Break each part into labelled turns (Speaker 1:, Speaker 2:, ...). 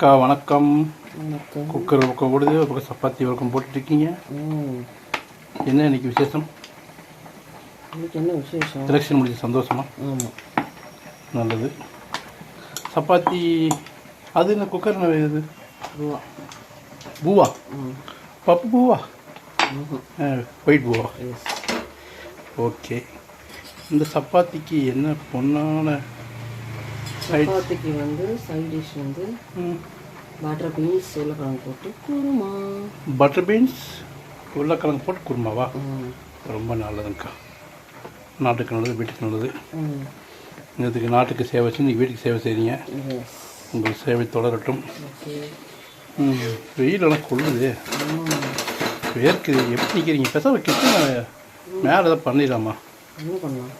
Speaker 1: அக்கா வணக்கம். குக்கர் ஒரு பக்கம் ஓடுது ஒரு பக்கம் சப்பாத்தி ஒரு பக்கம் போட்டுட்ருக்கீங்க என்ன இன்னைக்கு விசேஷம்?
Speaker 2: என்ன விசேஷம்?
Speaker 1: எலெக்ஷன் முடிஞ்ச சந்தோஷமா?
Speaker 2: ஆமாம்
Speaker 1: நல்லது. சப்பாத்தி அது என்ன குக்கர் என்ன இது? பூவா.
Speaker 2: ம்.
Speaker 1: பப்பு பூவா. ஒயிட் பூவா? ஓகே. இந்த சப்பாத்திக்கு என்ன பொண்ணான
Speaker 2: சப்பாத்திக்கு வந்து சைட் டிஷ் வந்து பட்டர் பீன்ஸ் உருளைக்கிழங்கு போட்டு குருமா.
Speaker 1: பட்டர் பீன்ஸ் உருளைக்கிழங்கு போட்டு குருமாவா? ரொம்ப நல்லதுங்கக்கா நாட்டுக்கு நல்லது வீட்டுக்கு நல்லது. இதுக்கு நாட்டுக்கு சேவை செஞ்சு நீங்கள் வீட்டுக்கு சேவை செய்றீங்க.
Speaker 2: எஸ்
Speaker 1: உங்கள் சேவை தொடரட்டும். வெயிலெல்லாம் கொள்ளுது. வேர்க்குது. எப்படி நிற்கிறீங்க பேசாம கிச்சனை மேலே ஏதாவது பண்ணிடலாமா?
Speaker 2: என்ன பண்ணலாம்?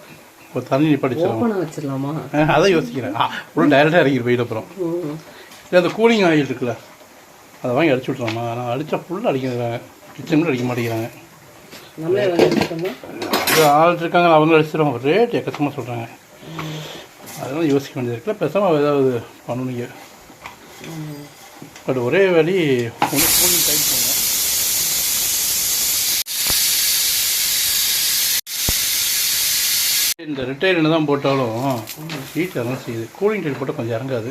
Speaker 1: ஒரு தண்ணி படிச்சிடலாமா
Speaker 2: வச்சிடலாமா?
Speaker 1: அதான் யோசிக்கிறேன். உள்ள டைரெக்டாக இறங்கிடு வெயில் அப்புறம். இல்லை அந்த கூலிங் ஆயில் இருக்குல்ல அதை வாங்கி அடிச்சு விட்றலாமா ஆனால் அடித்தா ஃபுல்லாக அடிக்கிறாங்க. கிச்சன் கூட அடிக்க மாட்டேங்கிறாங்க. ஆள் இருக்காங்க அவங்க அடிச்சிடுவாங்க. ரேட் எக்கச்சமாக சொல்கிறாங்க அதெல்லாம் யோசிக்க வேண்டியது இருக்குல்ல. பேசாமல் ஏதாவது பண்ணணுங்க பட் ஒரே வழி ஒன்று கூலிங் டைம் இந்த ரிட்டையர் என்ன தான் போட்டாலும் ஹீட் அதெல்லாம் செய்யுது. கூலிங் டைல் போட்டால் கொஞ்சம் இறங்காது.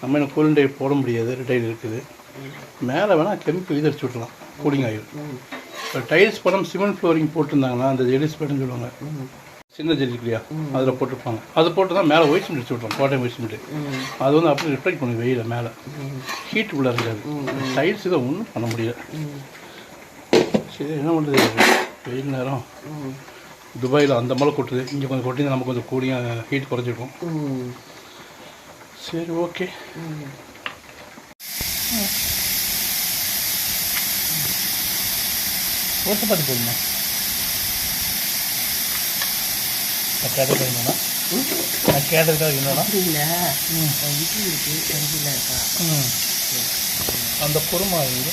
Speaker 1: நம்ம என்ன கூலிங் டைல் போட முடியாது ரிட்டையர் இருக்குது. மேலே வேணால் கெமிக்கல் இது அடிச்சு விட்றலாம் கூலிங் ஆயில் இப்போ டைல்ஸ் படம் சிமெண்ட் ஃப்ளோரிங் போட்டிருந்தாங்கன்னா அந்த ஜெலிஸ் பேடுன்னு சொல்லுவாங்க. சின்ன ஜெல்லி இல்லையா அதில் போட்டிருப்பாங்க. அது போட்டு தான் மேலே ஒயிட் சிமெண்ட் அடிச்சு விட்றோம் கோட்டை ஒயிட் சிமெண்ட் அது வந்து அப்படியே ரிஃப்ளெக்ட் பண்ணும் வெயில மேலே. ஹீட் உள்ள இருக்காது டைல்ஸ் இதை ஒன்றும் பண்ண முடியல. சரி என்ன பண்ணுறது? வெயில் நேரம். துபாயில் அந்த மழை கொட்டுது. இங்கே கொஞ்சம் கொட்டி நமக்கு கொஞ்சம் கூலியாக ஹீட் குறைஞ்சிருக்கும்.
Speaker 2: ம்.
Speaker 1: சரி ஓகே
Speaker 2: ம்.
Speaker 1: ஒரு சப்பாத்தி போதுமா நான் கேட்டதுக்காக என்னன்னா? நான் கேட்டதுக்காக என்னன்னா?
Speaker 2: இல்லை இட்லி இருக்கு கஞ்சியில் இருக்கா?
Speaker 1: ம். அந்த குருமா இது இது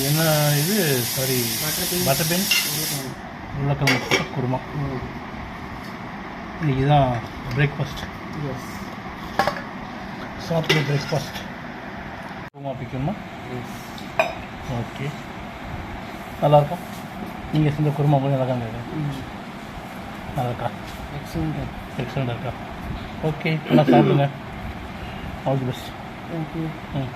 Speaker 1: என்ன இது? சாரி
Speaker 2: பட்டர் பீன்ஸ் உருளைக்கிழங்கு
Speaker 1: குருமா.
Speaker 2: ம்
Speaker 1: இன்னைக்கு தான் பிரேக்ஃபாஸ்ட்
Speaker 2: எஸ்
Speaker 1: சாப்பிட்டு பிரேக்ஃபாஸ்ட் குருமா
Speaker 2: எஸ்
Speaker 1: ஓகே நல்லாயிருக்கும் நீங்கள் செஞ்ச குருமா கூட நல்லா
Speaker 2: ம்
Speaker 1: நல்லா இருக்கா
Speaker 2: எக்ஸலண்ட்
Speaker 1: எக்ஸலண்டாக இருக்கா? ஓகே நல்லா சாப்பிடுங்க. ஆல் தி பெஸ்ட்
Speaker 2: தேங்க்யூ
Speaker 1: ம்.